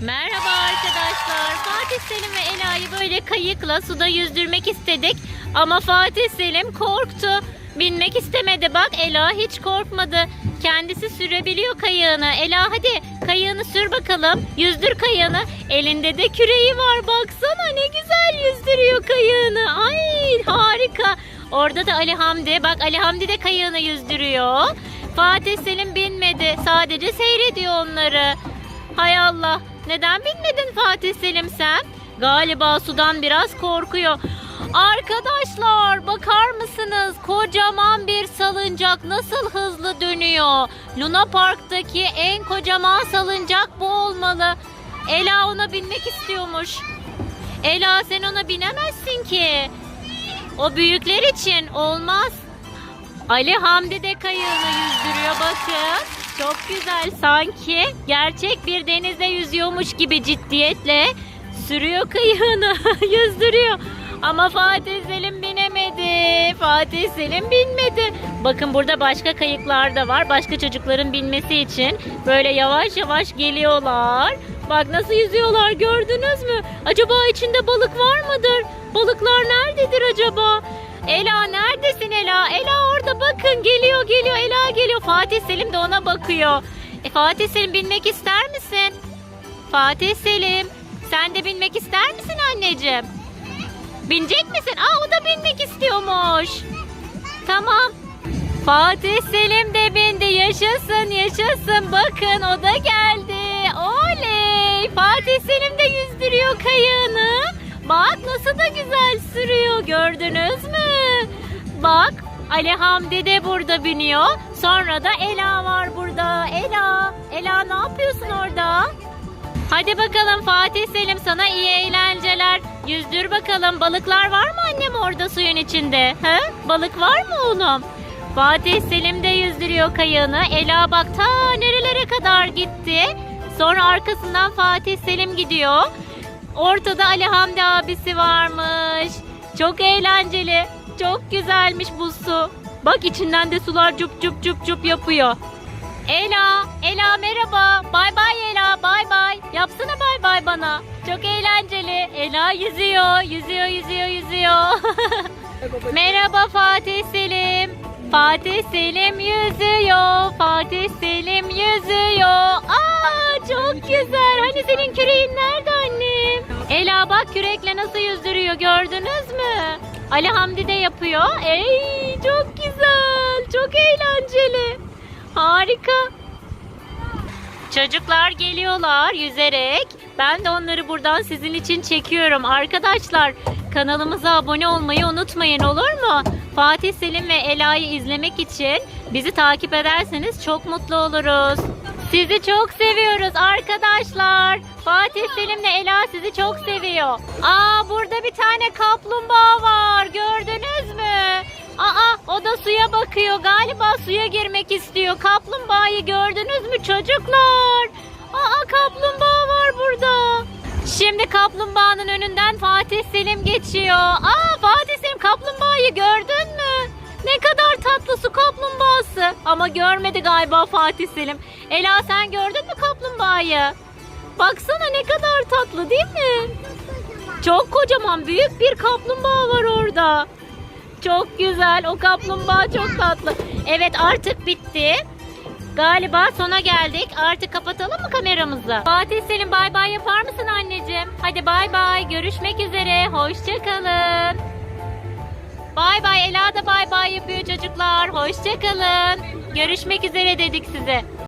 Merhaba arkadaşlar. Fatih Selim ve Ela'yı böyle kayıkla suda yüzdürmek istedik. Ama Fatih Selim korktu. Binmek istemedi. Bak Ela hiç korkmadı. Kendisi sürebiliyor kayığını. Ela hadi kayığını sür bakalım. Yüzdür kayığını. Elinde de küreği var. Baksana ne güzel yüzdürüyor kayığını. Ay harika. Orada da Ali Hamdi. Bak Ali Hamdi de kayığını yüzdürüyor. Fatih Selim binmedi. Sadece seyrediyor onları. Hay Allah. Neden binmedin Fatih Selim sen? Galiba sudan biraz korkuyor. Arkadaşlar bakar mısınız? Kocaman bir salıncak nasıl hızlı dönüyor? Luna Park'taki en kocaman salıncak bu olmalı. Ela ona binmek istiyormuş. Ela sen ona binemezsin ki. O büyükler için olmaz. Ali Hamdi de kayığını yüzdürüyor bakın. Çok güzel sanki gerçek bir denizde yüzüyormuş gibi ciddiyetle sürüyor kayığını yüzdürüyor. Ama Fatih Selim binemedi. Fatih Selim binmedi. Bakın burada başka kayıklar da var. Başka çocukların binmesi için böyle yavaş yavaş geliyorlar. Bak nasıl yüzüyorlar gördünüz mü? Acaba içinde balık var mıdır? Balıklar nerededir acaba? Ela neredesin Ela? Ela orada bakın geliyor geliyor Ela geliyor. Fatih Selim de ona bakıyor. E, Fatih Selim binmek ister misin? Fatih Selim sen de binmek ister misin anneciğim? Binecek misin? Aa o da binmek istiyormuş. Tamam. Fatih Selim de bindi. Yaşasın yaşasın. Bakın o da geldi. Oley. Fatih Selim de yüzdürüyor kayığını. Bak nasıl da güzel sürüyor. Gördünüz mü? Bak Ali Hamdi de burada biniyor. Sonra da Ela var burada. Ela. Ela ne yapıyorsun orada? Hadi bakalım Fatih Selim sana iyi eğlenceler. Yüzdür bakalım. Balıklar var mı annem orada suyun içinde? He? Balık var mı oğlum? Fatih Selim de yüzdürüyor kayığını. Ela bak ta nerelere kadar gitti. Sonra arkasından Fatih Selim gidiyor. Ortada Ali Hamdi abisi varmış. Çok eğlenceli. Çok güzelmiş bu su. Bak içinden de sular cup cup cup cup yapıyor. Ela, Ela merhaba. Bay bay Ela, bay bay. Yapsana bay bay bana. Çok eğlenceli. Ela yüzüyor, yüzüyor, yüzüyor, yüzüyor. merhaba Fatih Selim. Fatih Selim yüzüyor. Fatih Selim yüzüyor. Aa çok güzel. Hani senin küreğin nerede annem? Ela bak kürekle nasıl yüzdürüyor gördünüz mü? Ali Hamdi de yapıyor. Ey çok güzel. Çok eğlenceli. Harika. Çocuklar geliyorlar yüzerek. Ben de onları buradan sizin için çekiyorum. Arkadaşlar kanalımıza abone olmayı unutmayın olur mu? Fatih Selim ve Ela'yı izlemek için bizi takip ederseniz çok mutlu oluruz. Sizi çok seviyoruz arkadaşlar. Fatih Selim ve Ela sizi çok seviyor. Aa burada bir tane kaplumbağa var. Gördünüz mü? Aa o da suya bakıyor. Galiba suya girmek istiyor. Kaplumbağayı gördünüz mü çocuklar? Aa kaplumbağa var burada. Şimdi kaplumbağanın önünden Fatih Selim geçiyor. Aa Fatih Selim kaplumbağayı gördün mü? Ne kadar tatlı su kaplumbağası. Ama görmedi galiba Fatih Selim. Ela sen gördün mü kaplumbağayı? Baksana ne kadar tatlı değil mi? Çok kocaman büyük bir kaplumbağa var orada. Çok güzel. O kaplumbağa çok tatlı. Evet artık bitti. Galiba sona geldik. Artık kapatalım mı kameramızı? Fatih Selim bay bay yapar mısın anneciğim? Hadi bay bay. Görüşmek üzere. Hoşçakalın. Bay bay. Ela da bay bay yapıyor çocuklar. Hoşçakalın. Görüşmek üzere dedik size.